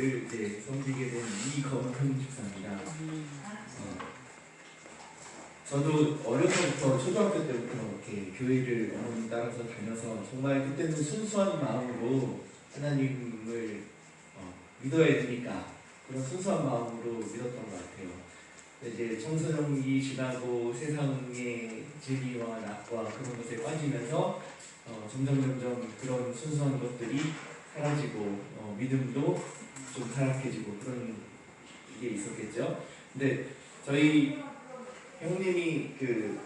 교회를 이제 섬기게 된 이검훈 집사입니다. 어, 저도 어려서부터 초등학교 때부터 이렇게 교회를 어머니 따라서 다녀서 정말 그때는 순수한 마음으로 하나님을 어, 믿어야 되니까 그런 순수한 마음으로 믿었던 것 같아요. 이제 청소년기 지나고 세상의 재미와 낙과 그런 것에 빠지면서 어, 점점 점점 그런 순수한 것들이 사라지고 어, 믿음도 좀 타락해지고 그런 게 있었겠죠. 근데 저희 형님이 그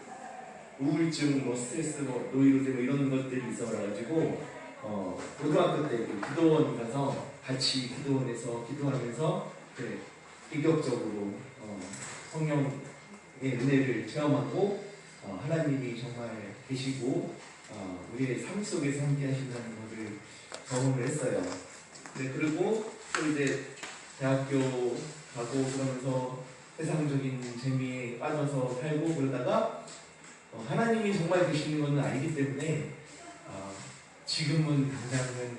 우울증, 뭐 스트레스, 뭐 노이로제 뭐 이런 것들이 있어가지고 어, 고등학교 때 그 기도원 가서 같이 기도원에서 기도하면서 그 인격적으로 어, 성령의 은혜를 체험하고 어, 하나님이 정말 계시고 어, 우리의 삶 속에서 함께 하신다는 것을 경험을 했어요. 네, 그리고 또 이제 대학교 가고 그러면서 세상적인 재미에 빠져서 살고 그러다가 어, 하나님이 정말 계시는 것은 아니기 때문에 어, 지금은 당장은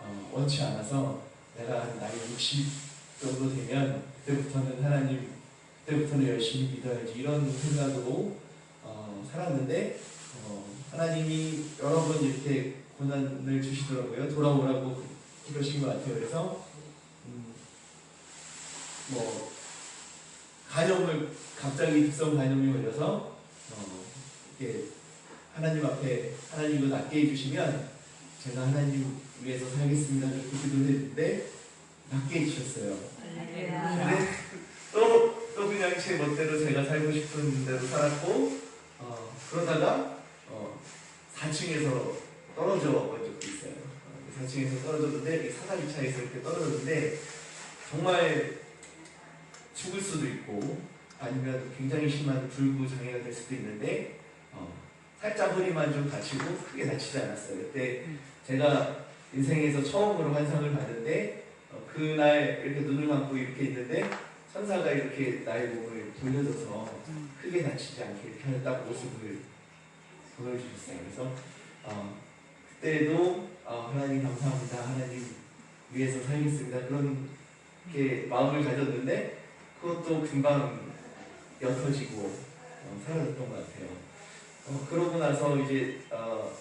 어, 원치 않아서 내가 나이 60 정도 되면 그때부터는 하나님 그때부터는 열심히 믿어야지 이런 생각으로 어, 살았는데 어, 하나님이 여러 번 이렇게 고난을 주시더라고요. 돌아오라고 그러신 것 같아요. 그래서 음, 뭐 간염을 갑자기 급성 간염이 걸려서 어, 이렇게 하나님 앞에 하나님 이거 낫게 해주시면 제가 하나님 위해서 살겠습니다 이렇게 기도를 했는데 낫게 해주셨어요. 근데 또, 또 그냥 제 멋대로 제가 살고 싶은 대로 살았고 어, 그러다가 어, 4층에서 떨어져 본 적도 있어요. 어, 4층에서 떨어졌는데 사다리 차에서 이렇게 떨어졌는데 정말 죽을 수도 있고 아니면 굉장히 심한 불구 장애가 될 수도 있는데 어, 살짝 허리만 좀 다치고 크게 다치지 않았어요. 그때 제가 인생에서 처음으로 환상을 봤는데 어, 그날 이렇게 눈을 감고 이렇게 있는데 천사가 이렇게 나의 몸을 돌려줘서 크게 다치지 않게 이렇게 하는 딱 모습을 보여주셨어요. 그래서 어, 그때도 어, 하나님 감사합니다. 하나님 위해서 살겠습니다. 그런 게 마음을 가졌는데 그것도 금방 옅어지고 어, 사라졌던 것 같아요. 어, 그러고 나서 이제 어,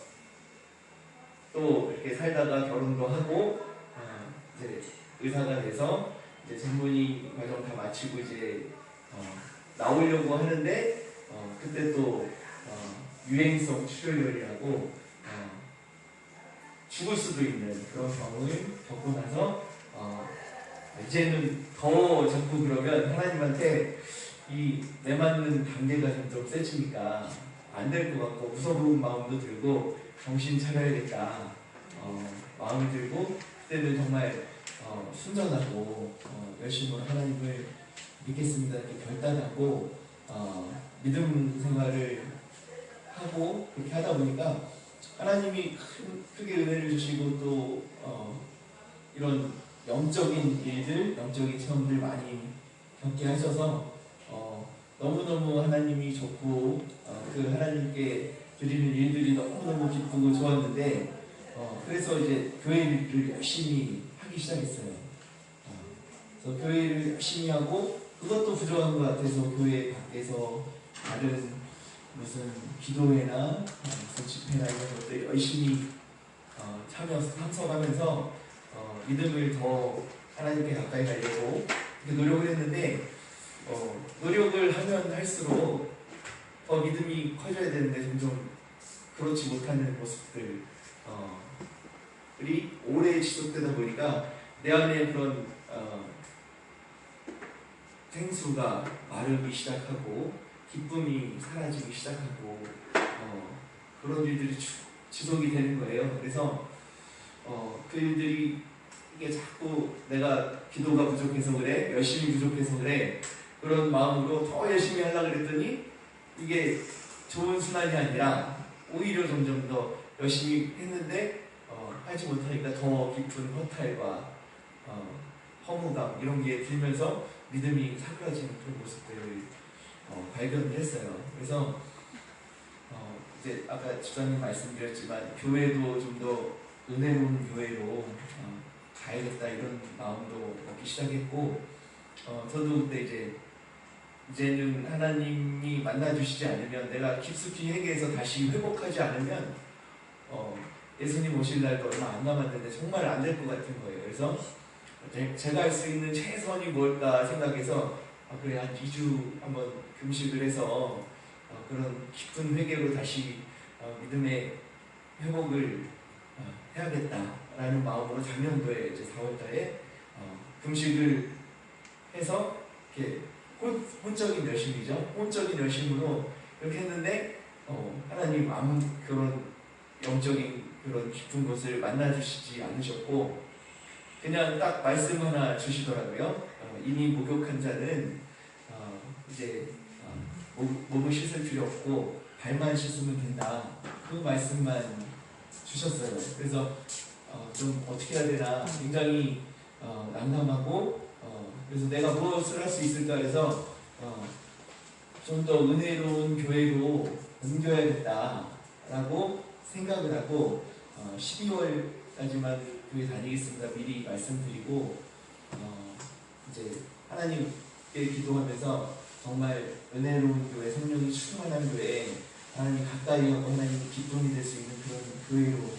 또 이렇게 살다가 결혼도 하고 어, 이제 의사가 돼서 이제 전문의 과정 다 마치고 이제 어, 나오려고 하는데 어, 그때 또 어, 유행성 출혈열이라고 어, 죽을 수도 있는 그런 경우를 겪고 나서 어, 이제는 더 자꾸 그러면 하나님한테 이 내 맞는 단계가 점점 세지니까 안 될 것 같고 무서운 마음도 들고 정신 차려야겠다. 어, 마음이 들고 그때는 정말 어, 순전하고 어, 열심히 하나님을 믿겠습니다. 이렇게 결단하고 어, 믿음 생활을 하고 그렇게 하다 보니까 하나님이 큰, 크게 은혜를 주시고 또 어, 이런 영적인 일들, 영적인 체험들 많이 겪게 하셔서 어, 너무너무 하나님이 좋고 어, 그 하나님께 드리는 일들이 너무너무 기쁘고 좋았는데 어, 그래서 이제 교회를 열심히 하기 시작했어요. 어, 그래서 교회를 열심히 하고 그것도 부족한 것 같아서 교회 밖에서 다른 무슨 기도회나 어, 무슨 집회나 이런 것들 열심히 어, 참여 참석하면서 어, 믿음을 더 하나님께 가까이 가려고 노력을 했는데 어, 노력을 하면 할수록 더 믿음이 커져야 되는데 점점 그렇지 못하는 모습들 어, 이 오래 지속되다 보니까 내 안에 그런 어, 생수가 마르기 시작하고 기쁨이 사라지기 시작하고 어, 그런 일들이 주- 지속이 되는 거예요. 그래서 어, 그 일들이 이게 자꾸 내가 기도가 부족해서 그래, 열심히 부족해서 그래 그런 마음으로 더 열심히 하려고 그랬더니 이게 좋은 순환이 아니라 오히려 점점 더 열심히 했는데 어, 하지 못하니까 더 깊은 허탈과 어, 허무감 이런 게 들면서 믿음이 사그라지는 그런 모습들을 어, 발견을 했어요. 그래서 어, 이제 아까 집사님 말씀드렸지만 교회도 좀 더 은혜로운 교회로 어, 가야 가야겠다 이런 마음도 먹기 시작했고 어, 저도 그때 이제 이제는 하나님이 만나주시지 않으면 내가 깊숙이 회개해서 다시 회복하지 않으면 어, 예수님 오실 날도 얼마 안 남았는데 정말 안 될 것 같은 거예요. 그래서 제- 제가 할 수 있는 최선이 뭘까 생각해서 아, 그래 한 2주 한번 금식을 해서 어, 그런 깊은 회개로 다시 어, 믿음의 회복을 어, 해야겠다 라는 마음으로 작년도에 이제 4월달에 어, 금식을 해서 이렇게 혼, 혼적인 열심이죠. 혼적인 열심으로 이렇게 했는데 어, 하나님 아무 그런 영적인 그런 깊은 것을 만나주시지 않으셨고 그냥 딱 말씀 하나 주시더라고요. 어, 이미 목욕한 자는 어, 이제 어, 목, 목을 씻을 필요 없고 발만 씻으면 된다. 그 말씀만 주셨어요. 그래서 어, 좀 어떻게 해야 되나 굉장히 어, 난감하고 어, 그래서 내가 무엇을 할 수 있을까 해서 어, 좀 더 은혜로운 교회로 옮겨야겠다라고 생각을 하고 어, 12월까지만 교회 다니겠습니다. 미리 말씀드리고 어, 이제 하나님께 기도하면서 정말 은혜로운 교회, 성령이 충만한 교회, 하나님 가까이 하고 하나님 기쁨이 될 수 있는 그런 교회로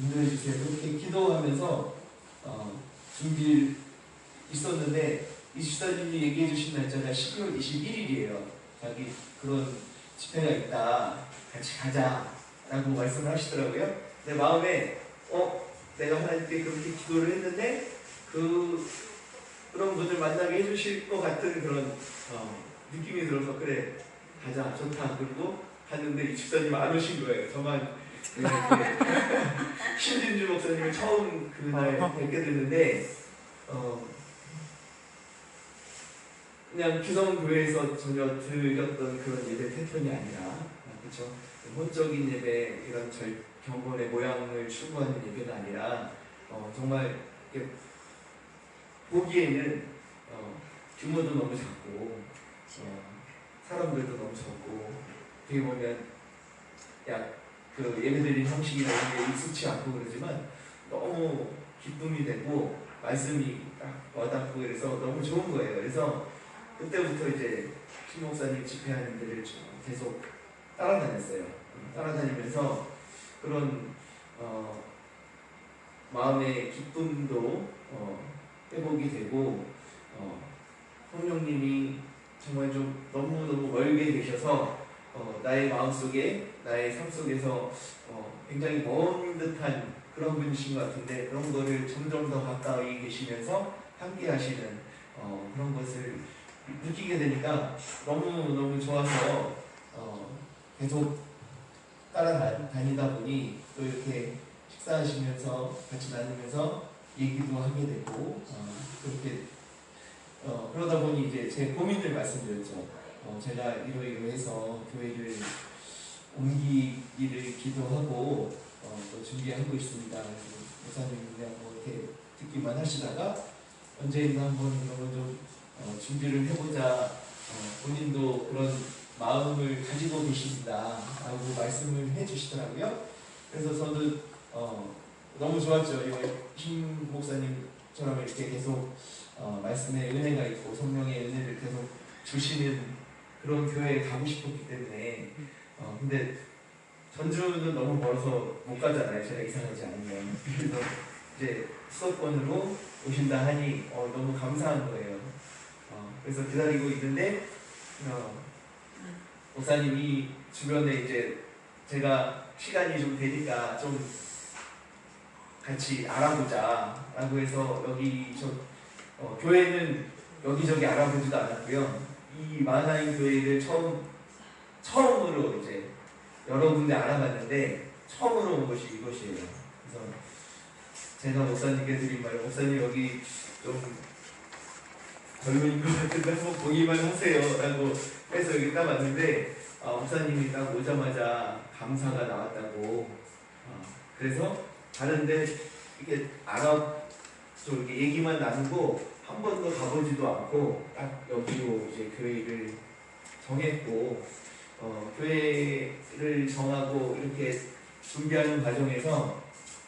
인도해 주세요. 그렇게 기도하면서 어, 준비를 있었는데 이시사님이 얘기해 주신 날짜가 12월 21일이에요. 자기 그런 집회가 있다. 같이 가자 라고 말씀을 하시더라고요. 내 마음에 어 내가 하나님께 그렇게 기도를 했는데 그 그런 분을 만나게 해주실 것 같은 그런 어, 느낌이 들어서 그래 가자 좋다 그리고 갔는데 이 집사님 안 오신 거예요. 저만 신진주 목사님을 처음 그날 뵙게 됐는데 어, 그냥 규성교회에서 전혀 드렸던 그런 예배 패턴이 아니라 그렇죠 혼적인 예배 이런 절 경건의 모양을 추구하는 예배가 아니라 어, 정말 보기에는 어, 규모도 너무 작고 어, 사람들도 너무 적고 어떻게 보면 약 그 예배드리는 형식이나 이런 게 익숙치 않고 그러지만 너무 기쁨이 되고 말씀이 딱 와닿고 그래서 너무 좋은 거예요. 그래서 그때부터 이제 신 목사님 집회하는 데를 쭉 계속 따라다녔어요. 따라다니면서 그런 어, 마음의 기쁨도 어, 회복이 되고 어, 성령님이 정말 좀 너무 너무 멀게 계셔서 어, 나의 마음 속에 나의 삶 속에서 어, 굉장히 먼 듯한 그런 분이신 것 같은데 그런 거를 점점 더 가까이 계시면서 함께 하시는 어, 그런 것을 느끼게 되니까 너무 너무 좋아서 어, 계속 따라다니다 보니 또 이렇게 식사하시면서 같이 나누면서 얘기도 하게 되고 어, 그렇게 어, 그러다 보니 이제 제 고민을 말씀드렸죠. 어, 제가 이러이러해서 교회를 옮기기를 기도하고 어, 또 준비하고 있습니다. 목사님 그냥 뭐 이렇게 듣기만 하시다가 언제인가 한번 이런 거좀 어, 준비를 해보자. 어, 본인도 그런 마음을 가지고 계십니다라고 말씀을 해주시더라고요. 그래서 저도 어, 너무 좋았죠. 이힘 목사님처럼 이렇게 계속 어, 말씀의 은혜가 있고 성령의 은혜를 계속 주시는 그런 교회에 가고 싶었기 때문에 어, 근데 전주는 너무 멀어서 못 가잖아요. 제가 이상하지 않으면 그래서 이제 수도권으로 오신다 하니 어, 너무 감사한 거예요. 어, 그래서 기다리고 있는데 어, 목사님이 주변에 이제 제가 시간이 좀 되니까 좀 같이 알아보자 라고 해서 여기 저 어, 교회는 여기저기 알아보지도 않았고요. 이 마나인 교회를 처음 처음으로 이제 여러 군데 알아봤는데 처음으로 온 곳이 이곳이에요. 그래서 제가 목사님께 드린 말, 목사님 여기 좀 젊은 것 같은데 한번 보기만 하세요 라고 해서 여기 딱 왔는데 아, 목사님이 딱 오자마자 감사가 나왔다고 아, 그래서 다른데 이렇게 알아 좀 이렇게 얘기만 나누고 한 번도 가보지도 않고 딱 여기로 이제 교회를 정했고 어, 교회를 정하고 이렇게 준비하는 과정에서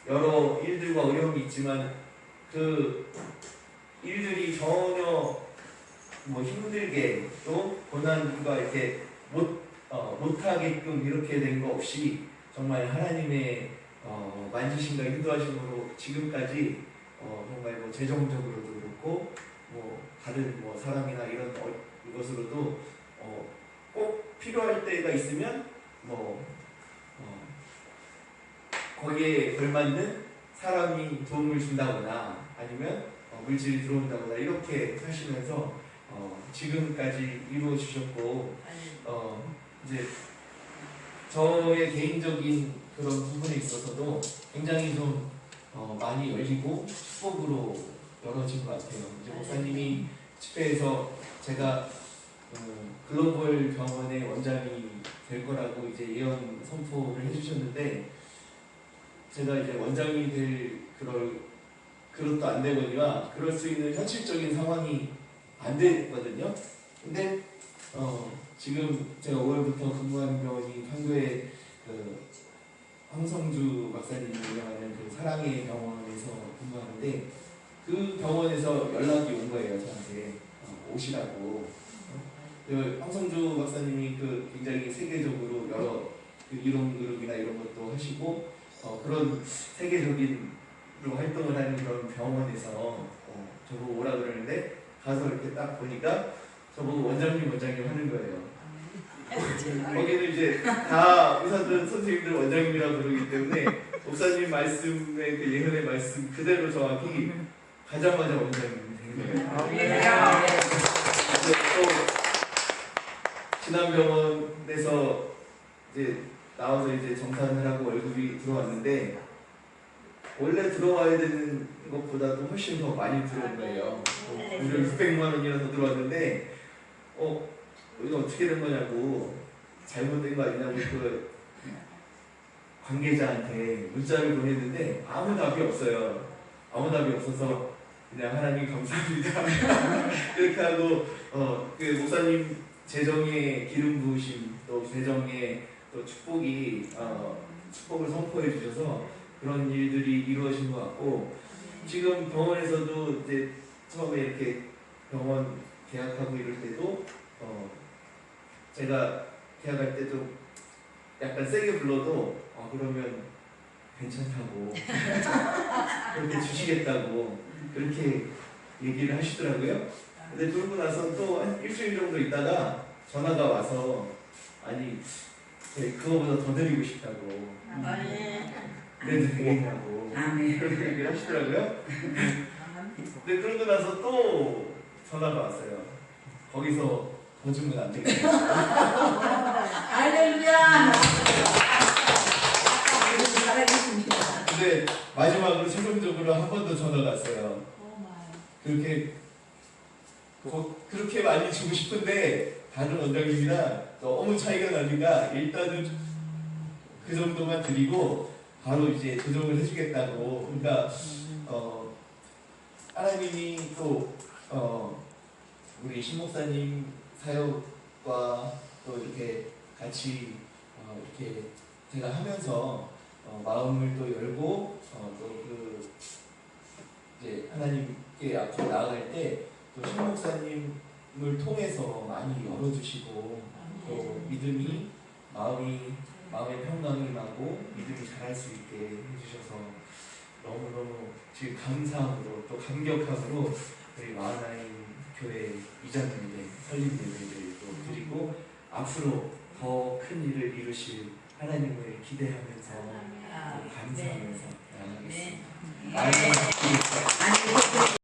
여러 일들과 어려움이 있지만 그 일들이 전혀 뭐 힘들게 또 고난과 이렇게 못 어, 못하게끔 이렇게 된 거 없이 정말 하나님의 어, 만지심과 인도하심으로 지금까지 어, 정말 뭐 재정적으로도 그렇고 뭐 다른 뭐 사람이나 이런 어, 이것으로도 어, 꼭 필요할 때가 있으면 뭐 어, 거기에 걸맞는 사람이 도움을 준다거나 아니면 어, 물질이 들어온다거나 이렇게 하시면서 어, 지금까지 이루어 주셨고 어, 이제 저의 개인적인 그런 부분에 있어서도 굉장히 좀 어, 많이 열리고 축복으로 열어진 것 같아요. 이제 목사님이 집회에서 제가 음, 글로벌 병원의 원장이 될 거라고 이제 예언 선포를 해주셨는데 제가 이제 원장이 될 그럴 그것도 안 되거니와 그럴 수 있는 현실적인 상황이 안 됐거든요. 근데 어, 지금 제가 5월부터 근무하는 병원이 판교의 그 황성주 박사님이 운영하는 그 사랑의 병원에서 근무하는데 그 병원에서 연락이 온 거예요 저한테 어, 오시라고 그 황성주 박사님이 그 굉장히 세계적으로 여러 그 이론 그룹이나 이런 것도 하시고 어, 그런 세계적인 로 활동을 하는 그런 병원에서 어, 저보고 오라 그러는데 가서 이렇게 딱 보니까 저보고 원장님 원장님 하는 거예요. 거기는 이제 다 의사들 선생님들 원장님이라고 부르기 때문에 목사님 말씀의 그 예언의 말씀 그대로 정확히 가자마자 원장님이 되는 거예요. 이제 또 지난 병원에서 이제 나와서 이제 정산을 하고 월급이 들어왔는데 원래 들어와야 되는 것보다도 훨씬 더 많이 들어온 거예요. 무려 600만 원이나 더 들어왔는데 어 이거 어떻게 된 거냐고 잘못된 거 아니냐고 그 관계자한테 문자를 보냈는데 아무 답이 없어요. 아무 답이 없어서 그냥 하나님 감사합니다. 이렇게 하고 어, 그 목사님 재정의 기름 부으심 또 재정의 또 축복이 어, 축복을 선포해 주셔서 그런 일들이 이루어진 것 같고 지금 병원에서도 이제 처음에 이렇게 병원 계약하고 이럴 때도 어, 제가 계약할 때도 약간 세게 불러도 어, 그러면 괜찮다고 그렇게 주시겠다고 그렇게 얘기를 하시더라고요. 근데 그러고 나서 또 한 일주일 정도 있다가 전화가 와서 아니 그거보다 더 드리고 싶다고 그래도 되겠냐고 아멘. 그렇게 얘기를 하시더라고요. 근데 그러고 나서 또 전화가 왔어요. 거기서 더 주면 안 되겠다. 할렐루야. 근데 마지막으로 최종적으로 한 번 더 전화가 왔어요. 그렇게 거- 그렇게 많이 주고 싶은데 다른 원장님이랑 너무 차이가 나니까 일단은 그 정도만 드리고 바로 이제 조정을 해주겠다고. 그러니까 어 하나님이 또 어, 우리 신목사님 사역과 또 이렇게 같이 어, 이렇게 제가 하면서 어, 마음을 또 열고 어, 또그 이제 하나님께 앞으로 나아갈 때 또 신목사님을 통해서 많이 열어주시고 또 믿음이 마음이 마음의 평강이 나고 믿음이 자랄 수 있게 해주셔서 너무너무 지금 감사함으로 또 감격함으로 우리 마하나임 교회 이장님의 설립 예배를 또 드리고 앞으로 더 큰 일을 이루실 하나님을 기대하면서 또 감사하면서 나아가겠습니다. 많은 기대